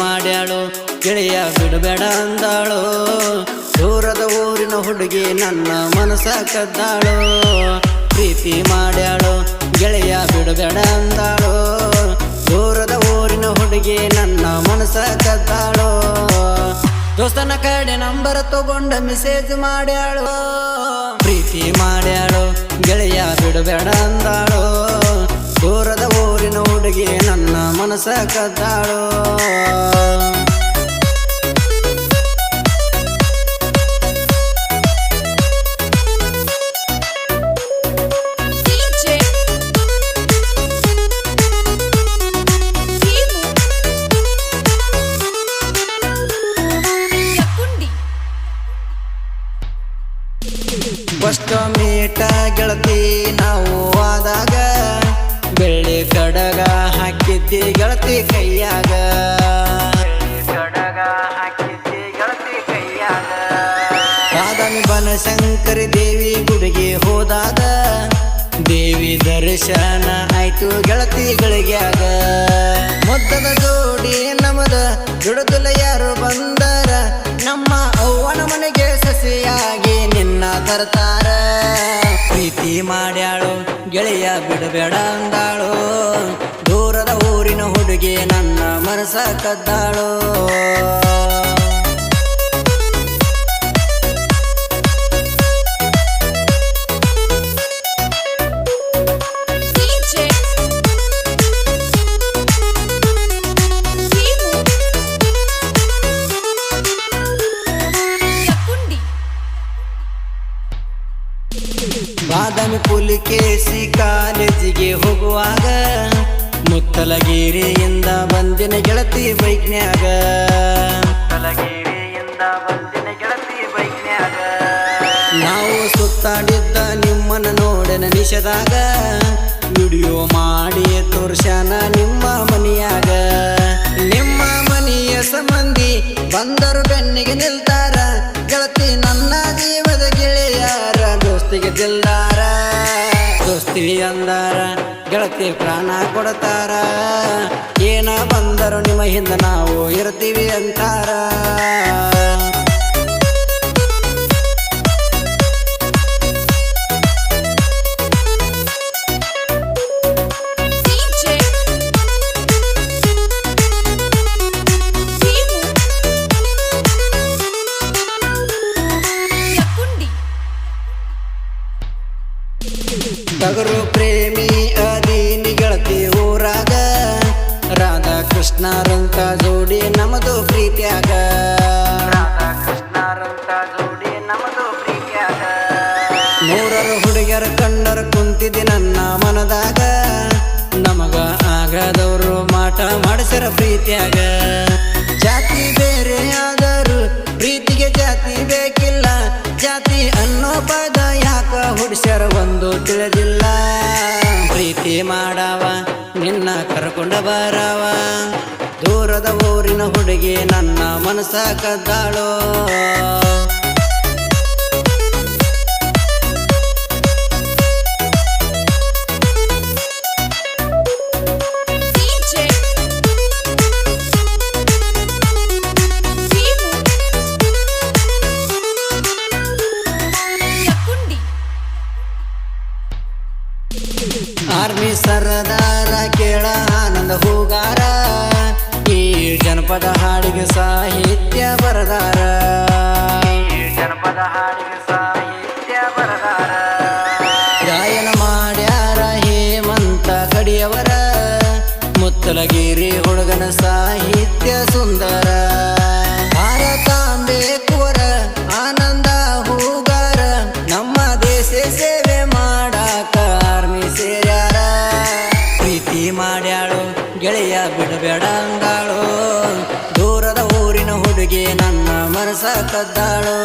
ಗೆಳೆಯ ಬಿಡಬೇಡ ಅಂದಾಳು? ದೂರದ ಊರಿನ ಹುಡುಗಿ ನನ್ನ ಮನಸ ಕದ್ದಾಳು? ಪ್ರೀತಿ ಮಾಡ್ಯಾಳು? ಗೆಳೆಯ ಬಿಡಬೇಡ ಅಂದಾಳು? ದೂರದ ಊರಿನ ಹುಡುಗಿ ನನ್ನ ಮನಸ ಕದ್ದಾಳು? ದೋಸ್ತನ ಕಡೆ ನಂಬರ್ ತಗೊಂಡ ಮೆಸೇಜ್ ಮಾಡ್ಯಾಳು? ಪ್ರೀತಿ ಮಾಡ್ಯಾಳು? ಗೆಳೆಯ ಬಿಡಬೇಡ ಅಂದಾಳು? ಹುಡುಗಿ ನನ್ನ ಮನಸ ಕದ್ದಾಳು. ಫಸ್ಟ್ ಮೀಟ ಗೆಳತಿ ನಾವು ಆದಾಗ ಬೆಳ್ಳಿ ಕಡಗ ಹಾಕಿದ್ದಿ ಗೆಳತಿ ಕೈಯಾಗ. ಹಾಕಿದ್ದಿ ಗೆಳತಿ ಕೈಯಾಗ ಬನಶಂಕರಿ ದೇವಿ ಗುಡಿಗೆ ಹೋದಾಗ ದೇವಿ ದರ್ಶನ ಆಯ್ತು ಗೆಳತಿಗಳಿಗ್ಯಾಗ ಮೊದ್ದದ ಜೋಡಿ ನಮದ ದುಡದುಲ ಯಾರು ಬಂದರ? ನಮ್ಮ ಅವ್ವನ ಮನೆಗೆ ಸಸಿಯಾಗಿ ನಿನ್ನ ತರ್ತಾರ. ಪ್ರೀತಿ ಮಾಡ್ಯಾಳು ಬಿಡಬೇಡ ಅಂದಾಳು. ದೂರದ ಊರಿನ ಹುಡುಗಿ ನನ್ನ ಮನಸ ಕದ್ದಾಳು. ಬಾದಾಮಿ ಪುಲಿಕೇಸಿ ಕಾಲೇಜಿಗೆ ಹೋಗುವಾಗ ಮುತ್ತಲಗಿರಿಯಿಂದ ಬಂದಿನ ಗೆಳತಿ ಬೈಕ್ನ್ಯಾಗ. ಮುತ್ತಲಗಿರಿಯಿಂದ ಬಂದಿನ ಗೆಳತಿ ಬೈಕ್ನ್ಯಾಗ. ನಾವು ಸುತ್ತಾಡಿದ್ದ ನಿಮ್ಮನ್ನ ನೋಡನ ನಿಷದಾಗ ವಿಡಿಯೋ ಮಾಡಿ ತೋರ್ಸ್ಯಾನ ನಿಮ್ಮ ಮನಿಯಾಗ. ನಿಮ್ಮ ಮನೆಯ ಸಂಬಂಧಿ ಬಂದರು ಬೆನ್ನಿಗೆ ನಿಲ್ತಾರ. ಗೆಳತಿ ನನ್ನ ಜೀವದ ಗೆಳೆಯಾರ ದೋಸ್ತಿಗೆ ದಿಲ್ದಾರ. ದೋಸ್ತಿ ಅಂದಾರ. ಗೆಳತಿ ಪ್ರಾಣ ಕೊಡ್ತಾರ. ಏನ ಬಂದರು ನಿಮ್ಮ ಹಿಂದೆ ನಾವು ಇರ್ತೀವಿ ಅಂತಾರ. ಟಗರು ಪ್ರೇಮಿ ಅದೀನಿ ನಿಗಳತಿ ಊರಾಗ. ರಾಧಾ ಕೃಷ್ಣರಂತ ಜೋಡಿ ನಮ್ಮದು ಪ್ರೀತಿಯಾಗ ಕೃಷ್ಣರಂತ ನಮದು ಪ್ರೀತಿಯಾಗ. ಮೂರರು ಹುಡುಗಿಯರ ಕಂಡರು ಕುಂತಿದ್ದಿ ನನ್ನ ಮನದಾಗ. ನಮಗ ಆಗದವರು ಮಾಟ ಮಾಡಿಸಿರ ಪ್ರೀತಿಯಾಗ. ಜಾತಿ ಬೇರೆ ಆದರೂ ಪ್ರೀತಿಗೆ ಜಾತಿ ಬೇಕಿಲ್ಲ. ಜಾತಿ ಅನ್ನೋ ಪದ ಯಾಕ ಹುಡ್ಸ್ಯಾರ ಒಂದು ತಿಳಿದಿಲ್ಲ. ಮಾಡವ ನಿನ್ನ ಕರ್ಕೊಂಡ ಬರವ. ದೂರದ ಊರಿನ ಹುಡುಗಿ ನನ್ನ ಮನಸ ಆರ್ಮಿ ಸರದಾರ ಕೇಳ ಆನಂದ ಹೂಗಾರ. ಈ ಜನಪದ ಹಾಡಿಗೆ ಸಾಹಿತ್ಯ ಬರದಾರ. ಜನಪದ ಹಾಡಿಗೆ ಸಾಹಿತ್ಯ ಬರದಾರ. ಗಾಯನ ಮಾಡ್ಯಾರ ಹೇಮಂತ ಕಡಿಯವರ ಮುತ್ತಲಗಿರಿ ಹುಡುಗನ ಸಾಹಿತ್ಯ ಸುಂದರ. ಅಂದಾಳು ದೂರದ ಊರಿನ ಹುಡುಗಿ ನನ್ನ ಮನಸ ಕದ್ದಾಳು?